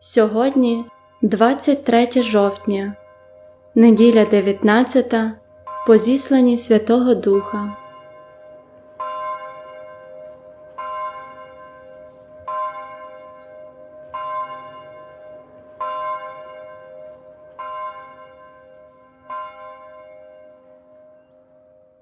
Сьогодні 23 жовтня, неділя 19 по зісланні Святого Духа.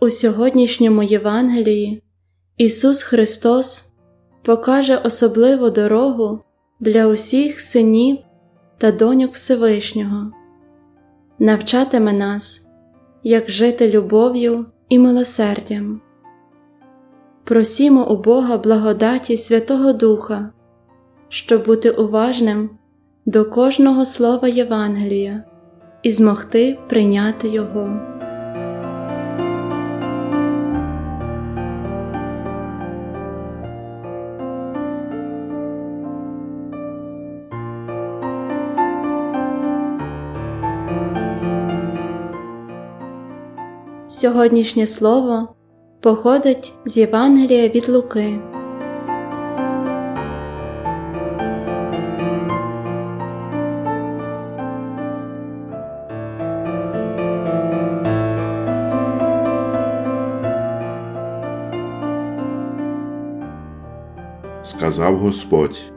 У сьогоднішньому Євангелії Ісус Христос покаже особливу дорогу для усіх синів та доньок Всевишнього, навчатиме нас, як жити любов'ю і милосердям. Просімо у Бога благодаті Святого Духа, щоб бути уважним до кожного слова Євангелія і змогти прийняти Його. Сьогоднішнє слово походить з Євангелія від Луки. сказав Господь,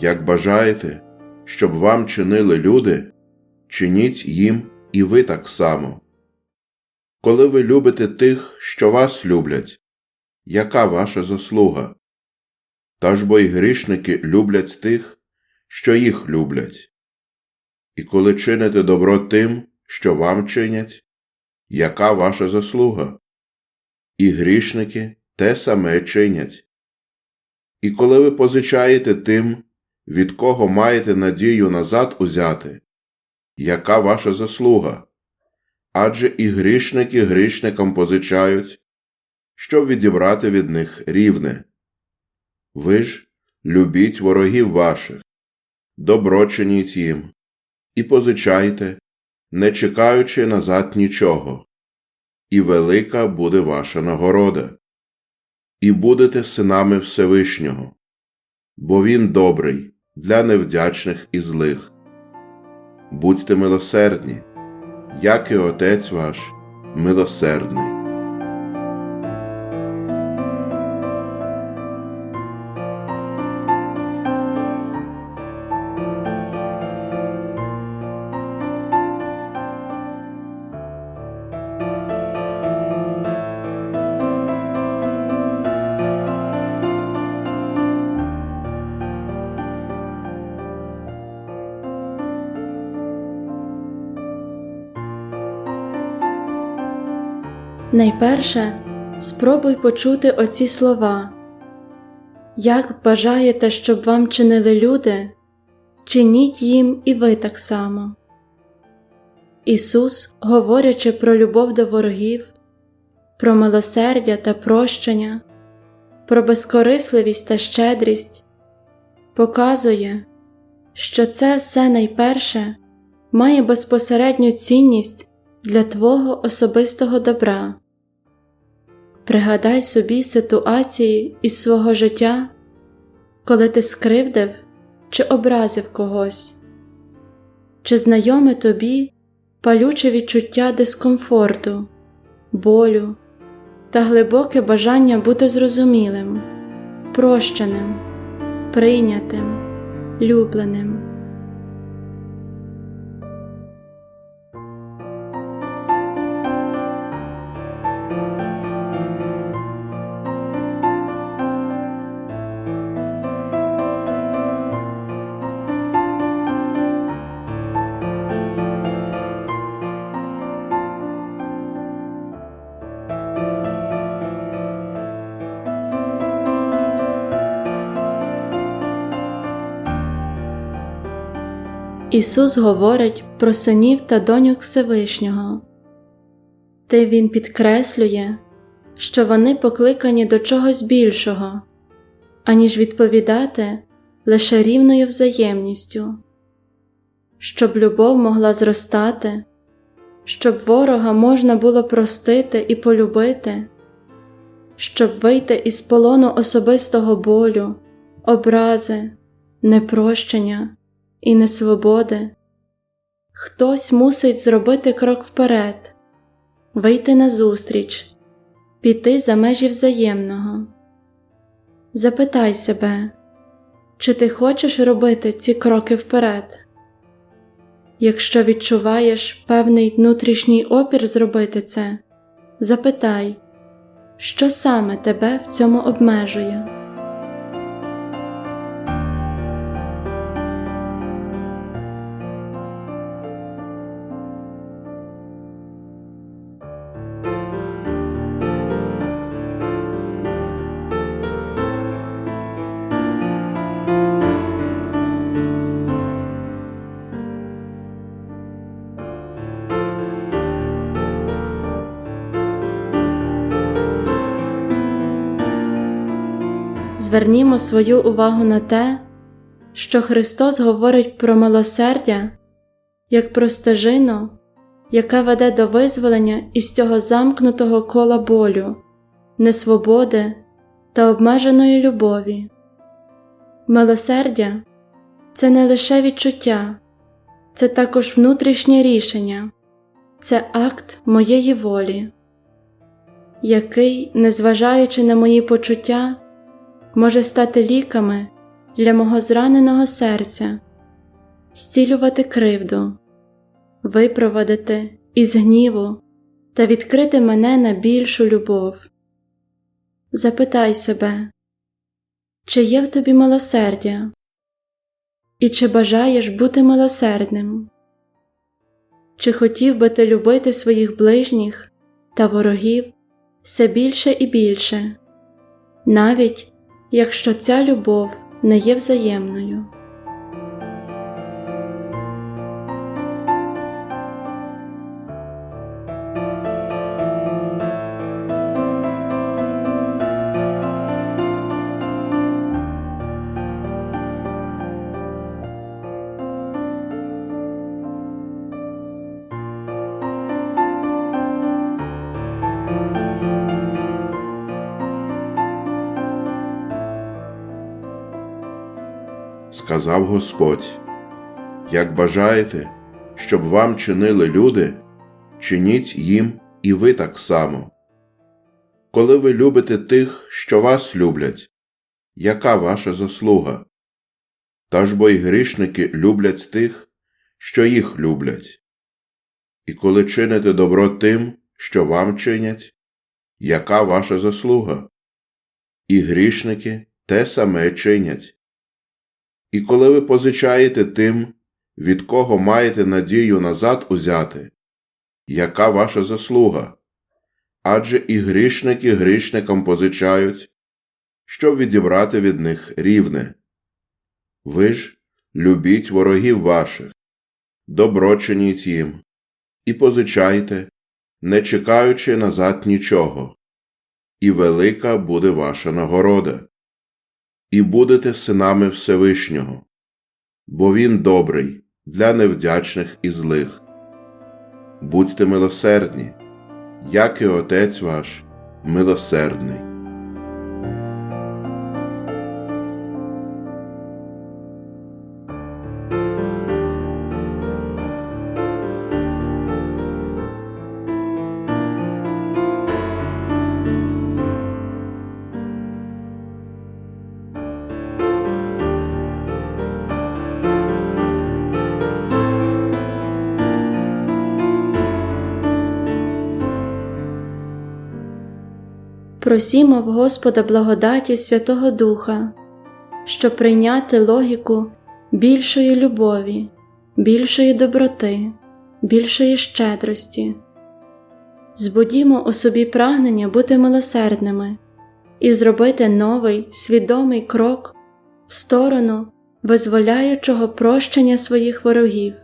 як бажаєте, щоб вам чинили люди, чиніть їм і ви так само. Коли ви любите тих, що вас люблять, яка ваша заслуга? Та ж бо й грішники люблять тих, що їх люблять. І коли чините добро тим, що вам чинять, яка ваша заслуга? І грішники те саме чинять. І коли ви позичаєте тим, від кого маєте надію назад узяти, яка ваша заслуга? Адже і грішники грішникам позичають, щоб відібрати від них рівне. Ви ж любіть ворогів ваших, добро чиніть їм, і позичайте, не чекаючи назад нічого, і велика буде ваша нагорода і будете синами Всевишнього, бо Він добрий для невдячних і злих. Будьте милосердні, як і Отець ваш милосердний. Найперше спробуй почути оці слова. Як бажаєте, щоб вам чинили люди, чиніть їм і ви так само. Ісус, говорячи про любов до ворогів, про милосердя та прощення, про безкорисливість та щедрість, показує, що це все найперше має безпосередню цінність для Твого особистого добра. Пригадай собі ситуації із свого життя, коли ти скривдив чи образив когось, чи знайоме тобі палюче відчуття дискомфорту, болю та глибоке бажання бути зрозумілим, прощеним, прийнятим, любленим. Ісус говорить про синів та доньок Всевишнього. Ти Він підкреслює, що вони покликані до чогось більшого, аніж відповідати лише рівною взаємністю, щоб любов могла зростати, щоб ворога можна було простити і полюбити, щоб вийти із полону особистого болю, образи, непрощення і несвободи. Хтось мусить зробити крок вперед, вийти назустріч, піти за межі взаємного. Запитай себе, чи ти хочеш робити ці кроки вперед? Якщо відчуваєш певний внутрішній опір зробити це, запитай, що саме тебе в цьому обмежує. Звернімо свою увагу на те, що Христос говорить про милосердя як про стежину, яка веде до визволення із цього замкнутого кола болю, несвободи та обмеженої любові. Милосердя це не лише відчуття, це також внутрішнє рішення, це акт моєї волі, який, незважаючи на мої почуття, може стати ліками для мого зраненого серця, зцілювати кривду, випровадити із гніву та відкрити мене на більшу любов. Запитай себе, чи є в тобі милосердя, і чи бажаєш бути милосердним? Чи хотів би ти любити своїх ближніх та ворогів все більше і більше, навіть якщо ця любов не є взаємною. Сказав Господь, як бажаєте, щоб вам чинили люди, чиніть їм і ви так само. Коли ви любите тих, що вас люблять, яка ваша заслуга? Та ж бо й грішники люблять тих, що їх люблять. І коли чините добро тим, що вам чинять, яка ваша заслуга? І грішники те саме чинять. І коли ви позичаєте тим, від кого маєте надію назад узяти, яка ваша заслуга? Адже і грішники грішникам позичають, щоб відібрати від них рівне. Ви ж любіть ворогів ваших, добро чиніть їм, і позичайте, не чекаючи назад нічого, і велика буде ваша нагорода і будете синами Всевишнього, бо Він добрий для невдячних і злих. Будьте милосердні, як і Отець ваш милосердний. Просімо в Господа благодаті Святого Духа, щоб прийняти логіку більшої любові, більшої доброти, більшої щедрості. Збудімо у собі прагнення бути милосердними і зробити новий свідомий крок в сторону визволяючого прощення своїх ворогів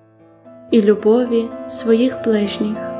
і любові своїх ближніх.